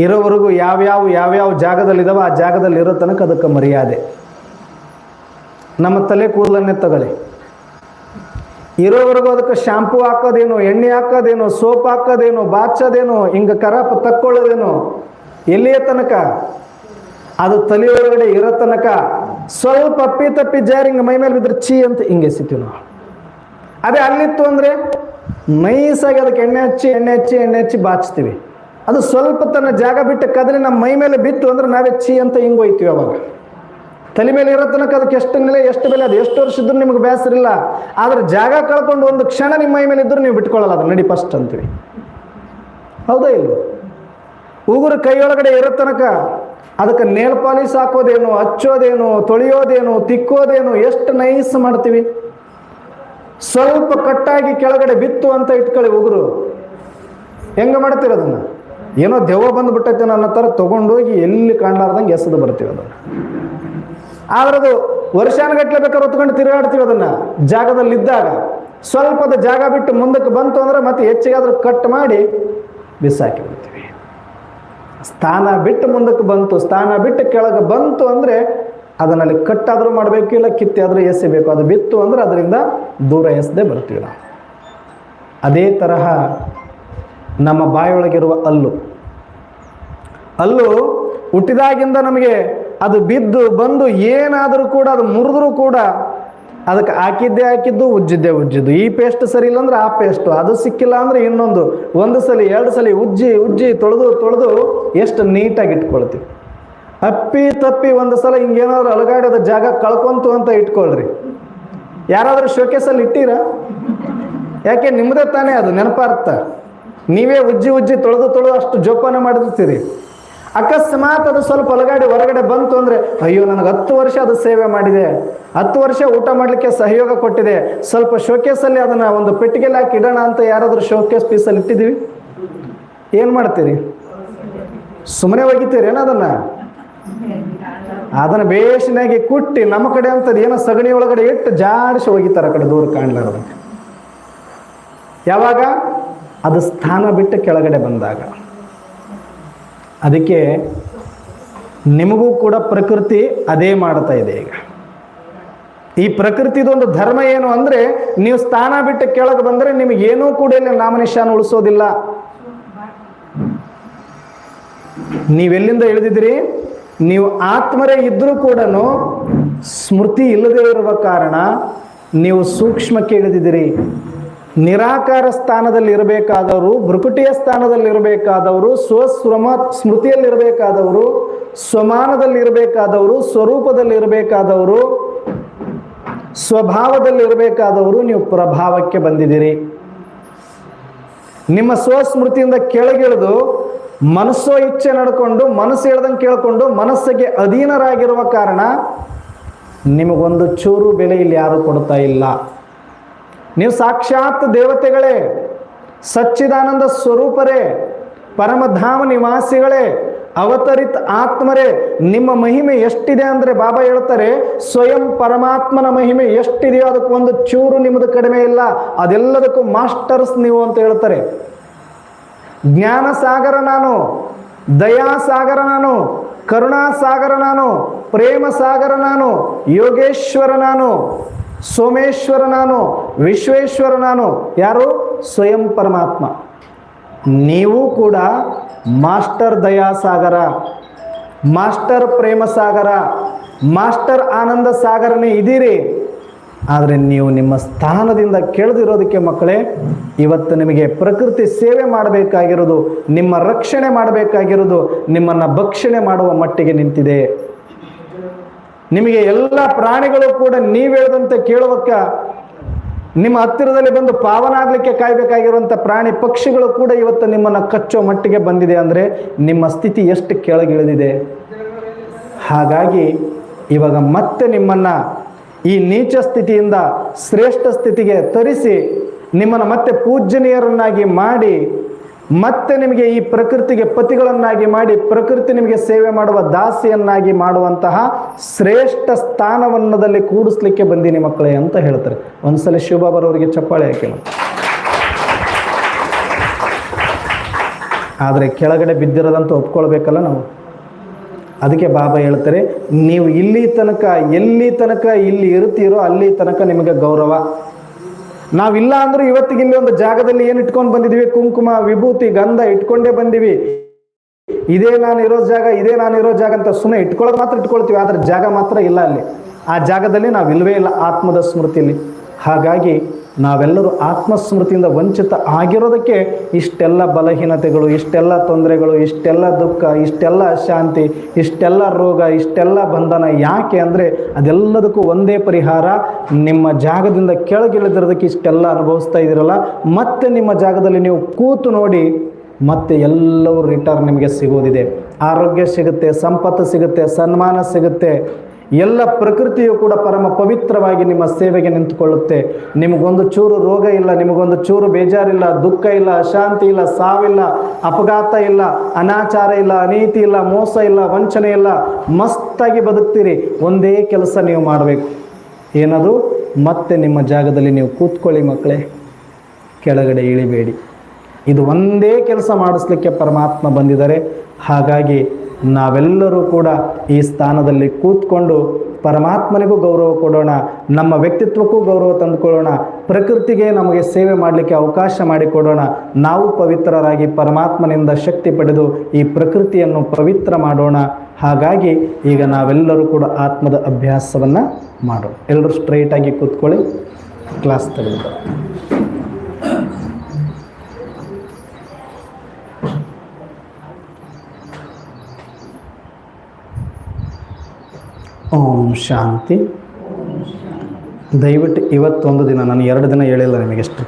ಇರೋವರೆಗೂ ಯಾವ್ಯಾವ ಯಾವ್ಯಾವ ಜಾಗದಲ್ಲಿದ್ದಾವೆ ಆ ಜಾಗದಲ್ಲಿ ಇರೋ ತನಕ ಅದಕ್ಕೆ ಮರ್ಯಾದೆ. ನಮ್ಮ ತಲೆ ಕೂದಲನ್ನೇ ತಗೊಳ್ಳಿ. ಇರೋವರೆಗೂ ಅದಕ್ಕೆ ಶಾಂಪೂ ಹಾಕೋದೇನು, ಎಣ್ಣೆ ಹಾಕೋದೇನು, ಸೋಪ್ ಹಾಕೋದೇನು ಬಾಚೋದೇನು ಹಿಂಗೆ ಕರಾಪ ತಕ್ಕೊಳ್ಳೋದೇನು, ಎಲ್ಲಿಯ ತನಕ? ಅದು ತಲೆ ಒಳಗಡೆ ಇರೋ ತನಕ. ಸ್ವಲ್ಪ ಅಪ್ಪಿ ತಪ್ಪಿ ಜಾರಿ ಹಿಂಗೆ ಮೈ ಮೇಲೆ ಬಿದ್ದರೆ ಚೀ ಅಂತ ಹಿಂಗೆ ಸಿಗ್ತೀವಿ ನಾವು. ಅದೇ ಅಲ್ಲಿತ್ತು ಅಂದರೆ ನೈಸಾಗಿ ಅದಕ್ಕೆ ಎಣ್ಣೆ ಹಚ್ಚಿ ಎಣ್ಣೆ ಹಚ್ಚಿ ಎಣ್ಣೆ ಹಚ್ಚಿ ಬಾಚ್ತೀವಿ. ಅದು ಸ್ವಲ್ಪ ತನ್ನ ಜಾಗ ಬಿಟ್ಟು ಕದ್ರೆ ನಮ್ಮ ಮೈ ಮೇಲೆ ಬಿತ್ತು ಅಂದ್ರೆ ನಾವೇ ಚಿ ಅಂತ ಹಿಂಗೆ ಹೋಯ್ತೀವಿ ಅವಾಗ. ತಲೆ ಮೇಲೆ ಇರೋ ತನಕ ಅದಕ್ಕೆ ಎಷ್ಟು ನೆಲೆ, ಎಷ್ಟು ಬೆಲೆ, ಅದು ಎಷ್ಟು ವರ್ಷ ಇದ್ರೂ ನಿಮ್ಗೆ ಬೇಸರಿಲ್ಲ. ಆದ್ರೆ ಜಾಗ ಕಳ್ಕೊಂಡು ಒಂದು ಕ್ಷಣ ನಿಮ್ಮ ಮೈ ಮೇಲೆ ಇದ್ರೂ ನೀವು ಬಿಟ್ಕೊಳ್ಳಲ್ಲ ಅದು ನಡಿ ಫಸ್ಟ್ ಅಂತೀವಿ. ಹೌದಾ ಇಲ್ಲ ಉಗುರು ಕೈಯೊಳಗಡೆ ಇರೋ ತನಕ ಅದಕ್ಕೆ ನೇಲ್ ಪಾಲಿಸ್ ಹಾಕೋದೇನು, ಹಚ್ಚೋದೇನು, ತೊಳೆಯೋದೇನು, ತಿಕ್ಕೋದೇನು, ಎಷ್ಟು ನೈಸ್ ಮಾಡ್ತೀವಿ. ಸ್ವಲ್ಪ ಕಟ್ಟಾಗಿ ಕೆಳಗಡೆ ಬಿತ್ತು ಅಂತ ಇಟ್ಕೊಳ್ಳಿ ಉಗುರು. ಹೆಂಗೆ ಮಾಡ್ತೀರ ಅದನ್ನ? ಏನೋ ದೆವ್ವ ಬಂದುಬಿಟ್ಟೈತೆ ನನ್ನ ಥರ ತೊಗೊಂಡೋಗಿ ಎಲ್ಲಿ ಕಾಣಲಾರ್ದಂಗೆ ಎಸದು ಬರ್ತೀವಿ ಅದನ್ನು. ಆದ್ರೆ ಅದು ವರ್ಷಾನುಗಟ್ಲೆ ಬೇಕಾದ್ರೆ ಹೊತ್ಕೊಂಡು ತಿರುಗಾಡ್ತೀವಿ ಅದನ್ನ, ಜಾಗದಲ್ಲಿದ್ದಾಗ. ಸ್ವಲ್ಪದ ಜಾಗ ಬಿಟ್ಟು ಮುಂದಕ್ಕೆ ಬಂತು ಅಂದ್ರೆ ಮತ್ತೆ ಹೆಚ್ಚಿಗಾದ್ರೂ ಕಟ್ ಮಾಡಿ ಬಿಸಾಕಿ ಬಿಡ್ತೀವಿ. ಸ್ಥಾನ ಬಿಟ್ಟು ಮುಂದಕ್ಕೆ ಬಂತು, ಸ್ಥಾನ ಬಿಟ್ಟು ಕೆಳಗೆ ಬಂತು ಅಂದರೆ ಅದನ್ನಲ್ಲಿ ಕಟ್ಟಾದರೂ ಮಾಡಬೇಕು ಇಲ್ಲ ಕಿತ್ತಾದರೂ ಎಸಿಬೇಕು ಅದು ಬಿತ್ತು ಅಂದರೆ ಅದರಿಂದ ದೂರ ಎಸದೆ ಬರ್ತೀವಿ ನಾವು ಅದೇ ತರಹ ನಮ್ಮ ಬಾಯೊಳಗಿರುವ ಹಲ್ಲು ಅಲ್ಲು ಹುಟ್ಟಿದಾಗಿಂದ ನಮಗೆ ಅದು ಬಿದ್ದು ಬಂದು ಏನಾದರೂ ಕೂಡ ಅದು ಮುರಿದ್ರೂ ಕೂಡ ಅದಕ್ಕೆ ಹಾಕಿದ್ದೇ ಹಾಕಿದ್ದು, ಉಜ್ಜಿದ್ದೇ ಉಜ್ಜಿದ್ದು. ಈ ಪೇಸ್ಟ್ ಸರಿ ಇಲ್ಲ ಅಂದ್ರೆ ಆ ಪೇಸ್ಟು. ಅದು ಸಿಕ್ಕಿಲ್ಲ ಅಂದ್ರೆ ಇನ್ನೊಂದು. ಒಂದು ಸಲ, ಎರಡು ಸಲ ಉಜ್ಜಿ ಉಜ್ಜಿ ತೊಳೆದು ತೊಳೆದು ಎಷ್ಟು ನೀಟಾಗಿ ಇಟ್ಕೊಳ್ತೀವಿ. ಅಪ್ಪಿ ತಪ್ಪಿ ಒಂದು ಸಲ ಹಿಂಗೇನಾದ್ರು ಅಲಗಾಡೋದ ಜಾಗ ಕಳ್ಕೊಂತು ಅಂತ ಇಟ್ಕೊಳ್ರಿ. ಯಾರಾದರೂ ಶೋಕೇಸಲ್ಲಿ ಇಟ್ಟೀರಾ? ಯಾಕೆ ನಿಮ್ಮದೇ ತಾನೇ ಅದು ನೆನಪಾರ್ಥ. ನೀವೇ ಉಜ್ಜಿ ಉಜ್ಜಿ ತೊಳೆದು ತೊಳೆದು ಅಷ್ಟು ಜೋಪಾನ ಮಾಡಿರ್ತೀರಿ. ಅಕಸ್ಮಾತ್ ಅದು ಸ್ವಲ್ಪ ಅಲಗಾಡಿ ಹೊರಗಡೆ ಬಂತು ಅಂದರೆ, ಅಯ್ಯೋ, ನನಗೆ ಹತ್ತು ವರ್ಷ ಅದು ಸೇವೆ ಮಾಡಿದೆ. ಹತ್ತು ವರ್ಷ ಊಟ ಮಾಡಲಿಕ್ಕೆ ಸಹಯೋಗ ಕೊಟ್ಟಿದೆ. ಸ್ವಲ್ಪ ಶೋಕೇಸಲ್ಲಿ ಅದನ್ನು ಒಂದು ಪೆಟ್ಟಿಗೆಲ್ಲಿ ಹಾಕಿ ಇಡೋಣ ಅಂತ ಯಾರಾದರೂ ಶೋಕೇಸ್ ಪೀಸಲ್ಲಿ ಇಟ್ಟಿದ್ದೀವಿ? ಏನು ಮಾಡ್ತೀರಿ? ಸುಮ್ಮನೆ ಒಗಿತೀರೇನು ಅದನ್ನು? ಅದನ್ನು ಬೇಷನಾಗಿ ಕುಟ್ಟಿ ನಮ್ಮ ಕಡೆ ಅಂತದ್ದು ಏನೋ ಸಗಣಿ ಒಳಗಡೆ ಇಟ್ಟು ಜಾಡಿಸಿ ಹೋಗಿತಾರ ಕಡೆ ದೂರ ಕಾಣಲಾರದ. ಯಾವಾಗ? ಅದು ಸ್ಥಾನ ಬಿಟ್ಟು ಕೆಳಗಡೆ ಬಂದಾಗ. ಅದಕ್ಕೆ ನಿಮಗೂ ಕೂಡ ಪ್ರಕೃತಿ ಅದೇ ಮಾಡ್ತಾ ಇದೆ ಈಗ. ಈ ಪ್ರಕೃತಿದೊಂದು ಧರ್ಮ ಏನು ಅಂದರೆ ನೀವು ಸ್ಥಾನ ಬಿಟ್ಟು ಕೆಳಗೆ ಬಂದರೆ ನಿಮಗೇನೂ ಕೂಡ ನಾಮನಿಶಾನ ಉಳಿಸೋದಿಲ್ಲ. ನೀವೆಲ್ಲಿಂದ ಇಳಿದಿದ್ದೀರಿ? ನೀವು ಆತ್ಮರೇ ಇದ್ದರೂ ಕೂಡ ಸ್ಮೃತಿ ಇಲ್ಲದೆ ಇರುವ ಕಾರಣ ನೀವು ಸೂಕ್ಷ್ಮಕ್ಕೆ ಇಳಿದಿದ್ದೀರಿ. ನಿರಾಕಾರ ಸ್ಥಾನದಲ್ಲಿ ಇರಬೇಕಾದವರು, ಭ್ರಕುಟಿಯ ಸ್ಥಾನದಲ್ಲಿ ಇರಬೇಕಾದವರು ಸ್ವಸ್ವಮ ಸ್ಮೃತಿಯಲ್ಲಿರಬೇಕಾದವರು ಸ್ವಮಾನದಲ್ಲಿ ಇರಬೇಕಾದವರು, ಸ್ವರೂಪದಲ್ಲಿ ಇರಬೇಕಾದವರು, ಸ್ವಭಾವದಲ್ಲಿ ಇರಬೇಕಾದವರು ನೀವು ಪ್ರಭಾವಕ್ಕೆ ಬಂದಿದ್ದೀರಿ. ನಿಮ್ಮ ಸ್ವಸ್ಮೃತಿಯಿಂದ ಕೆಳಗಿಳಿದು ಮನಸ್ಸೋ ಇಚ್ಛೆ ನಡ್ಕೊಂಡು, ಮನಸ್ಸು ಹೇಳ್ದಂಗೆ ಕೇಳಿಕೊಂಡು, ಮನಸ್ಸಿಗೆ ಅಧೀನರಾಗಿರುವ ಕಾರಣ ನಿಮಗೊಂದು ಚೂರು ಬೆಲೆ ಇಲ್ಲಿ ಯಾರು ಕೊಡ್ತಾ ಇಲ್ಲ. ನೀವು ಸಾಕ್ಷಾತ್ ದೇವತೆಗಳೇ, ಸಚ್ಚಿದಾನಂದ ಸ್ವರೂಪರೇ, ಪರಮಧಾಮ ನಿವಾಸಿಗಳೇ, ಅವತರಿತ ಆತ್ಮರೇ, ನಿಮ್ಮ ಮಹಿಮೆ ಎಷ್ಟಿದೆ ಅಂದರೆ ಬಾಬಾ ಹೇಳ್ತಾರೆ, ಸ್ವಯಂ ಪರಮಾತ್ಮನ ಮಹಿಮೆ ಎಷ್ಟಿದೆಯೋ ಅದಕ್ಕೆ ಒಂದು ಚೂರು ನಿಮ್ಮದು ಕಡಿಮೆ ಇಲ್ಲ, ಅದೆಲ್ಲದಕ್ಕೂ ಮಾಸ್ಟರ್ಸ್ ನೀವು ಅಂತ ಹೇಳ್ತಾರೆ. ಜ್ಞಾನ ಸಾಗರ ನಾನು ದಯಾ ಸಾಗರ ನಾನು ಕರುಣಾ ಸಾಗರ ನಾನು ಪ್ರೇಮ ಸಾಗರ ನಾನು, ಯೋಗೇಶ್ವರ ನಾನು, ಸೋಮೇಶ್ವರ ನಾನು, ವಿಶ್ವೇಶ್ವರ ನಾನು. ಯಾರು? ಸ್ವಯಂ ಪರಮಾತ್ಮ. ನೀವು ಕೂಡ ಮಾಸ್ಟರ್ ದಯಾ ಸಾಗರ ಮಾಸ್ಟರ್ ಪ್ರೇಮ ಸಾಗರ ಮಾಸ್ಟರ್ ಆನಂದ ಸಾಗರನೇ ಇದ್ದೀರಿ. ಆದರೆ ನೀವು ನಿಮ್ಮ ಸ್ಥಾನದಿಂದ ಕೇಳದಿರೋದಕ್ಕೆ ಮಕ್ಕಳೇ, ಇವತ್ತು ನಿಮಗೆ ಪ್ರಕೃತಿ ಸೇವೆ ಮಾಡಬೇಕಾಗಿರೋದು ನಿಮ್ಮ ರಕ್ಷಣೆ ಮಾಡಬೇಕಾಗಿರೋದು ನಿಮ್ಮನ್ನು ಭಕ್ಷಣೆ ಮಾಡುವ ಮಟ್ಟಿಗೆ ನಿಂತಿದೆ. ನಿಮಗೆ ಎಲ್ಲ ಪ್ರಾಣಿಗಳು ಕೂಡ ನೀವು ಹೇಳಿದಂತೆ ಕೇಳುವಕ್ಕ, ನಿಮ್ಮ ಹತ್ತಿರದಲ್ಲಿ ಬಂದು ಪಾವನ ಆಗಲಿಕ್ಕೆ ಕಾಯಬೇಕಾಗಿರುವಂಥ ಪ್ರಾಣಿ ಪಕ್ಷಿಗಳು ಕೂಡ ಇವತ್ತು ನಿಮ್ಮನ್ನು ಕಚ್ಚೋ ಮಟ್ಟಿಗೆ ಬಂದಿದೆ ಅಂದರೆ ನಿಮ್ಮ ಸ್ಥಿತಿ ಎಷ್ಟು ಕೆಳಗಿಳಿದಿದೆ. ಹಾಗಾಗಿ ಇವಾಗ ಮತ್ತೆ ನಿಮ್ಮನ್ನು ಈ ನೀಚ ಸ್ಥಿತಿಯಿಂದ ಶ್ರೇಷ್ಠ ಸ್ಥಿತಿಗೆ ತರಿಸಿ ನಿಮ್ಮನ್ನು ಮತ್ತೆ ಪೂಜ್ಯನೀಯರನ್ನಾಗಿ ಮಾಡಿ, ಮತ್ತೆ ನಿಮಗೆ ಈ ಪ್ರಕೃತಿಗೆ ಪತಿಗಳನ್ನಾಗಿ ಮಾಡಿ, ಪ್ರಕೃತಿ ನಿಮಗೆ ಸೇವೆ ಮಾಡುವ ದಾಸಿಯನ್ನಾಗಿ ಮಾಡುವಂತಹ ಶ್ರೇಷ್ಠ ಸ್ಥಾನವನ್ನದಲ್ಲಿ ಕೂಡಿಸ್ಲಿಕ್ಕೆ ಬಂದೀನಿ ಮಕ್ಕಳೇ ಅಂತ ಹೇಳ್ತಾರೆ. ಒಂದ್ಸಲ ಶಿವಬಾಬರವರಿಗೆ ಚಪ್ಪಾಳೆ ಹಾಕಿಲ್ಲ. ಆದರೆ ಕೆಳಗಡೆ ಬಿದ್ದಿರೋದಂತ ಒಪ್ಕೊಳ್ಬೇಕಲ್ಲ ನಾವು? ಅದಕ್ಕೆ ಬಾಬಾ ಹೇಳ್ತಾರೆ, ನೀವು ಇಲ್ಲಿ ತನಕ, ಎಲ್ಲಿ ತನಕ ಇಲ್ಲಿ ಇರುತ್ತೀರೋ ಅಲ್ಲಿ ತನಕ ನಿಮಗೆ ಗೌರವ. ನಾವಿಲ್ಲ ಅಂದ್ರೆ ಇವತ್ತಿಗೆ ಇಲ್ಲಿ ಒಂದು ಜಾಗದಲ್ಲಿ ಏನು ಇಟ್ಕೊಂಡು ಬಂದಿದ್ದೀವಿ? ಕುಂಕುಮ, ವಿಭೂತಿ, ಗಂಧ ಇಟ್ಕೊಂಡೇ ಬಂದಿವಿ. ಇದೇ ನಾನು ಇರೋ ಜಾಗ, ಇದೇ ನಾನು ಇರೋ ಜಾಗ ಅಂತ ಸುಮ್ಮನೆ ಇಟ್ಕೊಳ್ಳೋದು ಮಾತ್ರ ಇಟ್ಕೊಳ್ತೀವಿ, ಆದ್ರೆ ಜಾಗ ಮಾತ್ರ ಇಲ್ಲ ಅಲ್ಲಿ. ಆ ಜಾಗದಲ್ಲಿ ನಾವು ಇಲ್ವೇ ಇಲ್ಲ ಆತ್ಮದ ಸ್ಮೃತಿಯಲ್ಲಿ. ಹಾಗಾಗಿ ನಾವೆಲ್ಲರೂ ಆತ್ಮಸ್ಮೃತಿಯಿಂದ ವಂಚಿತ ಆಗಿರೋದಕ್ಕೆ ಇಷ್ಟೆಲ್ಲ ಬಲಹೀನತೆಗಳು, ಇಷ್ಟೆಲ್ಲ ತೊಂದರೆಗಳು, ಇಷ್ಟೆಲ್ಲ ದುಃಖ, ಇಷ್ಟೆಲ್ಲ ಅಶಾಂತಿ ಇಷ್ಟೆಲ್ಲ ರೋಗ, ಇಷ್ಟೆಲ್ಲ ಬಂಧನ ಯಾಕೆ ಅಂದರೆ ಅದೆಲ್ಲದಕ್ಕೂ ಒಂದೇ ಪರಿಹಾರ, ನಿಮ್ಮ ಜಾಗದಿಂದ ಕೆಳಗಿಳಿದಿರೋದಕ್ಕೆ ಇಷ್ಟೆಲ್ಲ ಅನುಭವಿಸ್ತಾ ಇದ್ದೀರಲ್ಲ, ಮತ್ತೆ ನಿಮ್ಮ ಜಾಗದಲ್ಲಿ ನೀವು ಕೂತು ನೋಡಿ ಮತ್ತೆ ಎಲ್ಲವೂ ರಿಟರ್ನ್ ನಿಮಗೆ ಸಿಗೋದಿದೆ. ಆರೋಗ್ಯ ಸಿಗುತ್ತೆ, ಸಂಪತ್ತು ಸಿಗುತ್ತೆ, ಸನ್ಮಾನ ಸಿಗುತ್ತೆ. ಎಲ್ಲ ಪ್ರಕೃತಿಯು ಕೂಡ ಪರಮ ಪವಿತ್ರವಾಗಿ ನಿಮ್ಮ ಸೇವೆಗೆ ನಿಂತುಕೊಳ್ಳುತ್ತೆ. ನಿಮಗೊಂದು ಚೂರು ರೋಗ ಇಲ್ಲ, ನಿಮಗೊಂದು ಚೂರು ಬೇಜಾರಿಲ್ಲ, ದುಃಖ ಇಲ್ಲ, ಅಶಾಂತಿ ಇಲ್ಲ, ಸಾವಿಲ್ಲ, ಅಪಘಾತ ಇಲ್ಲ, ಅನಾಚಾರ ಇಲ್ಲ, ಅನೀತಿ ಇಲ್ಲ, ಮೋಸ ಇಲ್ಲ, ವಂಚನೆ ಇಲ್ಲ, ಮಸ್ತಾಗಿ ಬದುಕ್ತೀರಿ. ಒಂದೇ ಕೆಲಸ ನೀವು ಮಾಡಬೇಕು. ಏನದು? ಮತ್ತೆ ನಿಮ್ಮ ಜಾಗದಲ್ಲಿ ನೀವು ಕೂತ್ಕೊಳ್ಳಿ ಮಕ್ಕಳೇ. ಕೆಳಗಡೆ ಇಳಿಬೇಡಿ. ಇದು ಒಂದೇ ಕೆಲಸ ಮಾಡಿಸ್ಲಿಕ್ಕೆ ಪರಮಾತ್ಮ ಬಂದಿದ್ದಾರೆ. ಹಾಗಾಗಿ ನಾವೆಲ್ಲರೂ ಕೂಡ ಈ ಸ್ಥಾನದಲ್ಲಿ ಕೂತ್ಕೊಂಡು ಪರಮಾತ್ಮನಿಗೂ ಗೌರವ ಕೊಡೋಣ, ನಮ್ಮ ವ್ಯಕ್ತಿತ್ವಕ್ಕೂ ಗೌರವ ತಂದುಕೊಳ್ಳೋಣ, ಪ್ರಕೃತಿಗೆ ನಮಗೆ ಸೇವೆ ಮಾಡಲಿಕ್ಕೆ ಅವಕಾಶ ಮಾಡಿಕೊಡೋಣ. ನಾವು ಪವಿತ್ರರಾಗಿ ಪರಮಾತ್ಮನಿಂದ ಶಕ್ತಿ ಪಡೆದು ಈ ಪ್ರಕೃತಿಯನ್ನು ಪವಿತ್ರ ಮಾಡೋಣ. ಹಾಗಾಗಿ ಈಗ ನಾವೆಲ್ಲರೂ ಕೂಡ ಆತ್ಮದ ಅಭ್ಯಾಸವನ್ನು ಮಾಡೋಣ. ಎಲ್ಲರೂ ಸ್ಟ್ರೈಟಾಗಿ ಕೂತ್ಕೊಳ್ಳಿ. ಕ್ಲಾಸ್ ತೆಗೆದು ಓಂ ಶಾಂತಿ. ದಯವಿಟ್ಟು ಇವತ್ತೊಂದು ದಿನ ನಾನು ಎರಡು ದಿನ ಹೇಳಿಲ್ಲ ನಿಮಗೆ ಸ್ಟ್ರಿಕ್ಟ್